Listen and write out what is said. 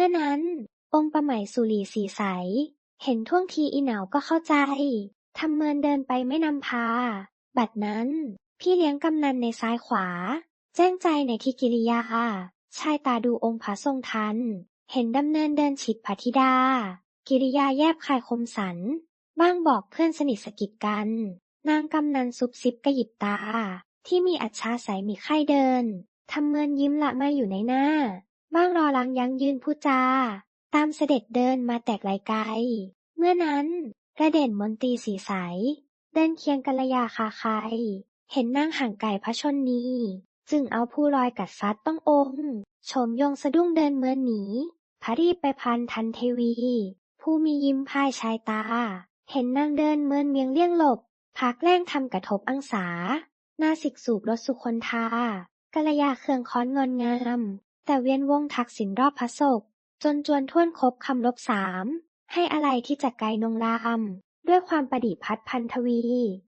มื่อนั้น องค์ประไหมสุรีสีใส เห็นท่วงทีอีเหนาก็เข้าใจทำเมินเดินไปไม่นำพา บัดนั้น พี่เลี้ยงกำนันในซ้ายขวา แจ้งใจในที่กิริยาชายตาดูองค์พระทรงทัน เห็นดำเนินเดินฉิดพระธิดา กิริยาแยบคายคมสัน บ้างบอกเพื่อนสนิทสกิดกัน นางกำนันซุบซิบกระยิบตา ที่มีอัจฉาสายมีไข้เดิน ทำเมินยิ้มละไม่อยู่ในหน้า บ้างรอลังยั้งยืนพูดจา ตามเสด็จเดินมาแตกไกลไกล เมื่อนั้นกระเด่นมนตรีสีใส เดินเคียงกัลยาคาใคร เห็นนางห่างไก่พระชนนีจึงเอาผู้ลอยกัดซัดต้ององค์โฉมยงสะดุ้งเดินเมินหนีพระรีบไปพันทันเทวี ผู้มียิ้มพายชายตา เห็นนางเดินเมินเมียงเลี่ยงหลบพักแกล้งทำกระทบอังสา นาสิกสูบรถสุคนทากัลยาเครื่องค้อนงอนงาม แต่เวียนวงทักษิณรอบพระศก จนจวนท่วนครบคำลบสาม ให้อะไรที่จะไกลนงราม ด้วยความประดิพัดพันทวี